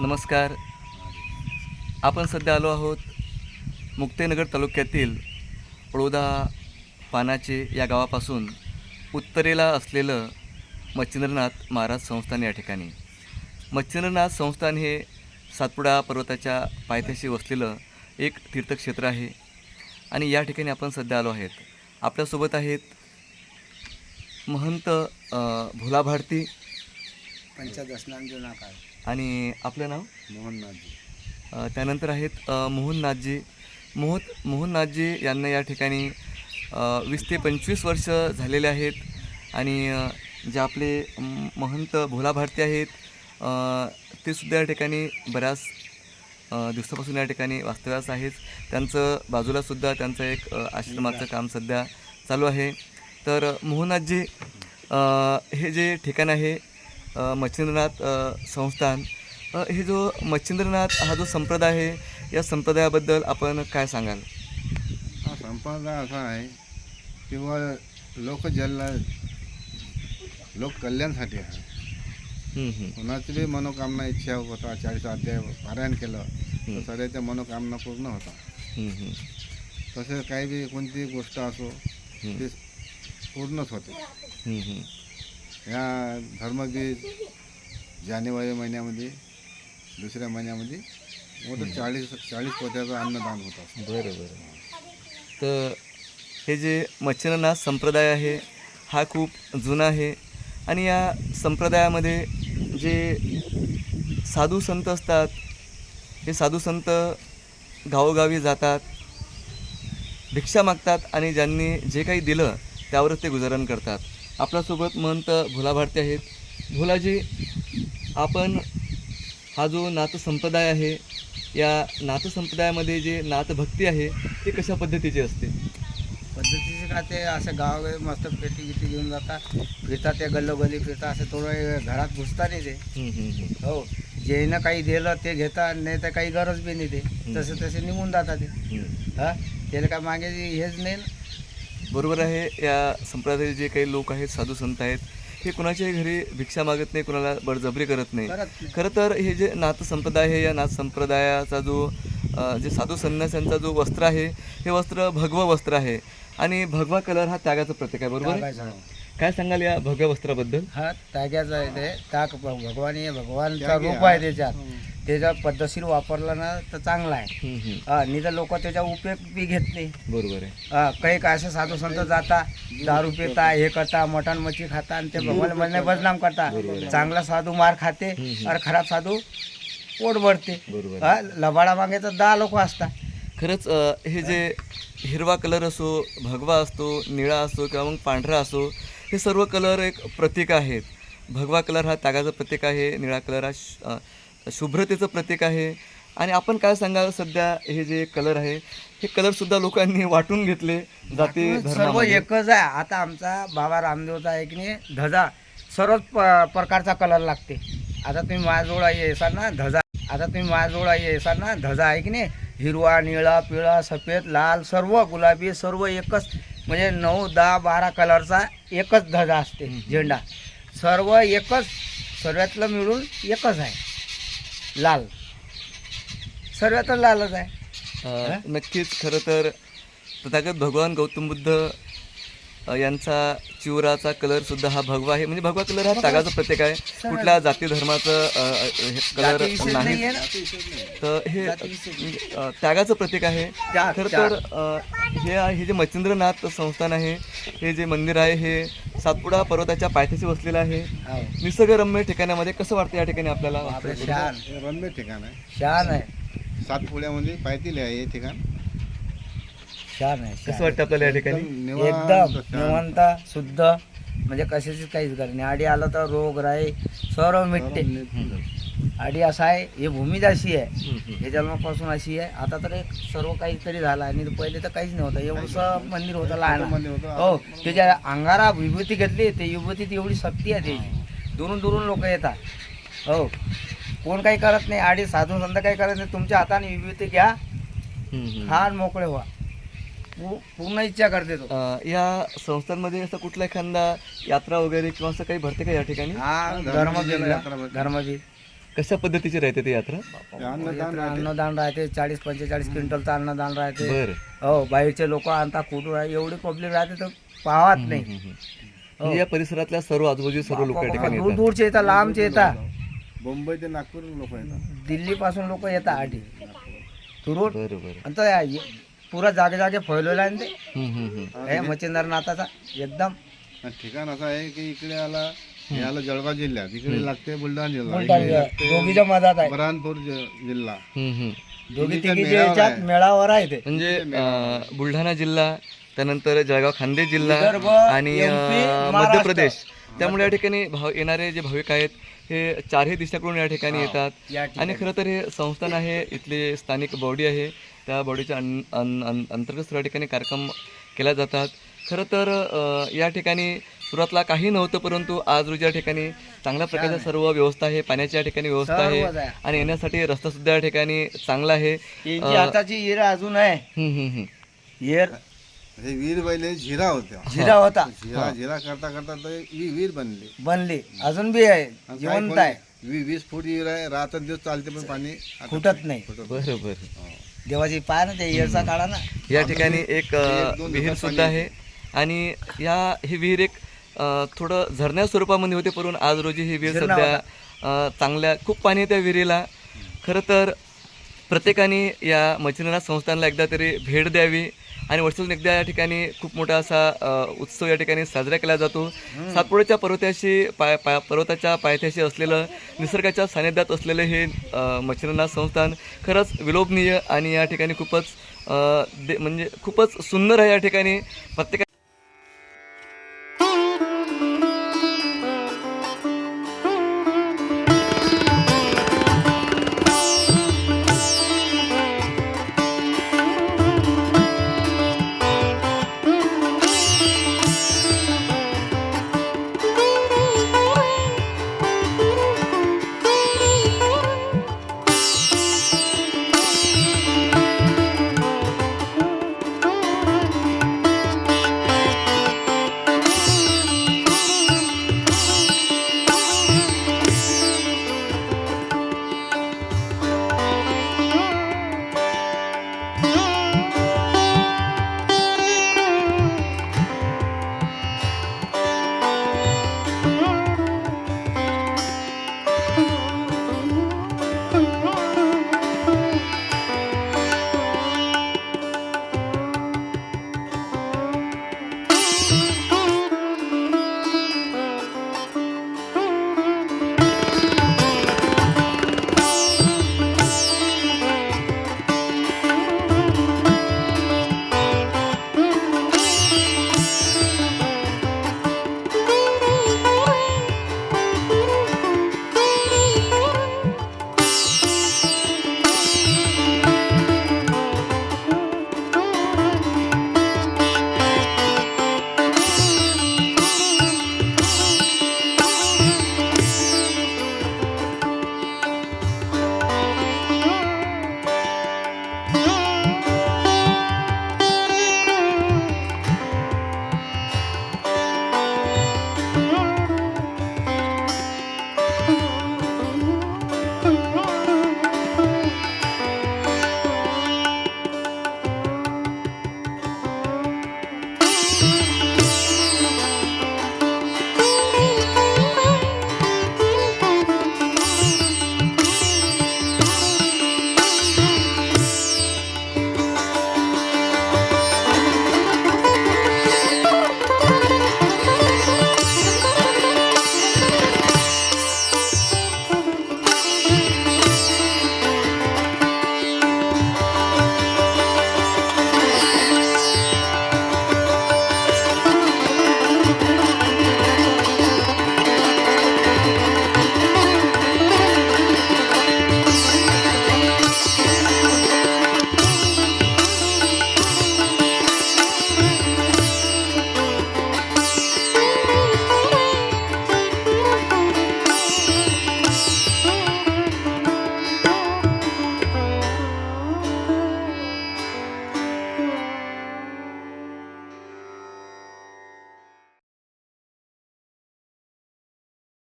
नमस्कार. आपण सध्या आलो आहोत मुक्तेनगर तालुक्यातील पळोदा पानाचे या गावापासून उत्तरेला असलेलं मच्छिंद्रनाथ महाराज संस्थान या ठिकाणी. मच्छिंद्रनाथ संस्थान हे सातपुडा पर्वताच्या पायथ्याशी वसलेलं एक तीर्थक्षेत्र आहे आणि या ठिकाणी आपण सध्या आलो आहेत. आपल्यासोबत आहेत महंत भोला भारती पंचदशनाम जुना काळ आणि आपलं नाव? मोहननाथजी. अ, त्यानंतर आहेत अ, मोहननाथजी. मोहत मोहननाथजी यांना या ठिकाणी अ, वीस ते पंचवीस वर्ष झालेले आहेत. आणि अ, जे आपले म- महंत भोला भारती आहेत अ, ते सुद्धा या ठिकाणी बऱ्याच अ, दिवसापासून या ठिकाणी वास्तव्यास आहेत. त्यांचं बाजूलासुद्धा त्यांचं एक अ, आश्रमाचं काम सध्या चालू आहे. तर अ, हे जे ठिकाण आहे मच्छिंद्रनाथ संस्थान. हे जो मच्छिंद्रनाथ हा जो संप्रदाय आहे या संप्रदायाबद्दल आपण काय सांगाल? हा संप्रदाय असा आहे किंवा लोकजल्ला लोककल्याणसाठी आहे. कोणाची बी मनोकामना इच्छा होता चाळीस अध्याय पारायण केलं तर सगळ्याच्या मनोकामना पूर्ण होता. तसेच काही बी कोणती गोष्ट असो ती पूर्णच होते. ह्या धर्मबीज जानेवारी महिन्यामध्ये दुसऱ्या महिन्यामध्ये मोठं चाळीस चाळीस पोत्याचं अन्नदान होतं बरं बरं. तर हे जे मच्छिंद्रनाथ संप्रदाय आहे हा खूप जुना आहे आणि या संप्रदायामध्ये जे साधू संत असतात हे साधू संत गावोगावी जातात भिक्षा मागतात आणि ज्यांनी जे काही दिलं त्यावरच ते गुजारण करतात. आपल्यासोबत महंत भोला भारती आहेत. भोलाजी आपण हा जो नाथ संप्रदाय आहे या नाथ संप्रदायामध्ये जे नाथभक्ती आहे ते कशा पद्धतीची असते? पद्धतीचे का ते असं गाव मस्त पेटी गिटी घेऊन जातात. फिरतात ते गल्लोगल्ली फिरतात असं थोडं वेळ घरात घुसतात नाही ते. हो जेनं काही दिलं ते घेतात नाही तर काही गरज बी नाही ते. तसे तसे निघून जातात ते. हा? त्याला काय मागे हेच नाही ना. बरोबर आहे या संप्रदायाचे जे काही लोक आहेत साधू संत आहेत हे कुणाच्याही घरी भिक्षा मागत नाही कुणाला बळजबरी करत नाही. खरं तर हे जे नाथ संप्रदाय आहे या नाथ संप्रदायाचा जो जे साधू संन्यासांचा जो वस्त्र आहे हे वस्त्र भगवं वस्त्र आहे. आणि भगवा कलर हा त्यागाचं प्रतीक आहे बरोबर. काय सांगाल या भगव्या वस्त्राबद्दल? हा त्याग्याचं आहे ते. टाक भगवान हे भगवानचा रूप आहे त्याच्यात. त्याचा पद्धतशीर वापरला ना तर चांगला आहे. नाही तर लोक त्याचा उपयोग बी घेत नाही. बरोबर आहे. काही काय असं साधू संत जाता दारू पिता हे करता मटण मच्छी खाता आणि ते भगवान बदनाम करता. चांगला साधू मार खाते और खराब साधू पोट भरते. हा, लबाडा मागे तर दहा लोक असतात. खरंच हे जे हिरवा कलर असो भगवा असतो निळा असो किंवा मग पांढरा असो हे सर्व कलर एक प्रतीक आहेत. भगवा कलर हा त्यागाचं प्रतीक आहे निळा कलर हा शुभ्रतेचं प्रतीक आहे. आणि आपण काय सांगाल सध्या हे जे कलर आहे हे कलरसुद्धा लोकांनी वाटून घेतले जाती सर्व एकच आहे. आता आमचा बाबा रामदेवचा आहे की नाही धजा सर्वच प- प्रकारचा कलर लागते. आता तुम्ही माझजवळ येसाल ना धजा. आता तुम्ही माझजवळ येसाल ना धजा आहे की नाही? हिरवा निळा पिळा सफेद लाल सर्व गुलाबी सर्व एकच म्हणजे नऊ दहा बारा कलरचा एकच धजा असते झेंडा. सर्व एकच सर्वातलं मिळून एकच आहे. लाल. सर्वातच लालच आहे. अ, नक्कीच खरं तर तथागत भगवान गौतम बुद्ध अ, यांचा चिवराचा कलर सुद्धा हा भगवा आहे. म्हणजे भगवा कलर हा त्यागाचं प्रतीक आहे. कुठल्या जाती धर्माचं अ, अ, हे कलर जातीविषयी नाही नाही. आहे ना? तर हे अ, त्यागाचं प्रतीक आहे. त्याग, खरं तर अ, हे आहे- हे जे मच्छिंद्रनाथ संस्थान आहे हे जे मंदिर आहे हे सातपुडा पर्वताच्या पायथ्याशी वसलेलं आहे. हो. निसर्गरम्य ठिकाणामध्ये कसं वाटतं या ठिकाणी आपल्याला? शान. रम्य ठिकाण आहे. शान आहे. सातपुड्यामध्ये पायथील आहे हे ठिकाण. शान आहे कसं वाटतं आपल्याला या ठिकाणी? एकदम निवांत एकदम शांत. निवंत शुद्ध म्हणजे कशाची काहीच गरज नाही. आडी आलं तर रोग राई सर्व मिटते आडी असा आहे ही भूमीच अशी आहे. हे जन्मापासून अशी आहे. आता तर एक सर्व काहीतरी झालं आणि पहिले तर काहीच नव्हतं. एवढंसं मंदिर होतं लहान. मंदिर होतं. हो त्याच्या अंगारा विभूती घेतली ते विभूतीत एवढी शक्ती आहे त्याची. दुरून दुरून लोक येतात. हो. कोण काही करत नाही. आडी साधून संत काही करत नाही. तुमच्या हाताने विभूती घ्या. खान मोकळे व्हा. पूर्ण इच्छा करते तो. अ, या संस्थांमध्ये असं कुठला एखादा यात्रा वगैरे किंवा असं काही भरते का या ठिकाणी? हा कशा पद्धतीची राहते ती यात्रा? अन्नदान राहते. चाळीस पंचेचाळीस क्विंटलचं अन्नदान राहते. बर. हो बाहेरचे लोक आणता कुठून आहे एवढी पब्लिक राहते तर पाहत नाही. हो. या परिसरातल्या सर्व आजूबाजू सर्व लोक या ठिकाणी दूर येतात. दूरचे येतात लांबचे येतात. मुंबई ते नागपूर लोक येतात. दिल्ली पासून लोक येतात आधी. तुरूट बरं बरं. आणि तो या- ये- पुरा जागे जागे फैलवला आहे ना ते. हे मच्छिंद्रनाथाचा एकदम. ठिकाण असं आहे की इकडे आला हे आलं जळगाव जिल्ह्यात. इकडे लागते बुलढाणा जिल्हा. बुलढाणा इकडे लागते दोघीच्या मधात आहे. बऱ्हाणपूर जि- जिल्हा. दोघी तिघीच्या याच्यात. मेळावर आहे ते. म्हणजे अं, बुलढाणा जिल्हा त्यानंतर जळगाव खान्देश जिल्हा विदर्भ, आणि MP, अं, महाराष्ट्र. मध्य प्रदेश त्यामुळे या ठिकाणी भाव येणारे जे भाविक आहेत हे चारही दिशाकडून या ठिकाणी येतात. आणि खरं तर हे संस्थान आहे इथले स्थानिक बॉडी आहे. त्या बॉडीच्या अं- अं- अं- अंतर्गत सर्व ठिकाणी कार्यक्रम केल्या जातात. खरं तर या ठिकाणी सुरुवातला काही नव्हतं परंतु आज रोजी या ठिकाणी चांगल्या प्रकारच्या सर्व व्यवस्था आहे पाण्याची या ठिकाणी व्यवस्था आहे. आणि येण्यासाठी रस्ता सुद्धा या ठिकाणी चांगला आहे. यांची हाताची हिर अजून आहे. हम्म, हम्म, हम्म. हिर हे वीर बैले झिरा होत्या. झिरा होता. झिरा झिरा करता करता ही वीर बनली. बनली. अजून बी आहे. जिवंत आहे. वीस फूट विहीर आहे रात्र दिवस चालते पण पाणी फुटत नाही. फुटत बरं बरं हो. देवाची पाय ना ते हिरचा काढा ना. या ठिकाणी एक विहीर सुद्धा आहे. आणि या ही विहीर एक अ, थोडं झरण्या स्वरूपामध्ये होते परंतु आज रोजी ही विहीर सध्या अ, चांगल्या खूप पाणी आहे त्या विहिरीला. खरं तर प्रत्येकाने या मच्छिंद्रनाथ संस्थानला एकदा तरी भेट द्यावी. आणि वर्षातून एकदा या ठिकाणी खूप मोठा असा उत्सव या ठिकाणी साजरा केला जातो. सातपुड्याच्या पर्वताशी पाय पाय पर्वताच्या पायथ्याशी असलेलं निसर्गाच्या सानिध्यात असलेलं हे मच्छिंद्रनाथ संस्थान खरंच विलोभनीय आणि या ठिकाणी खूपच दे म्हणजे खूपच सुंदर आहे या ठिकाणी. प्रत्येकाने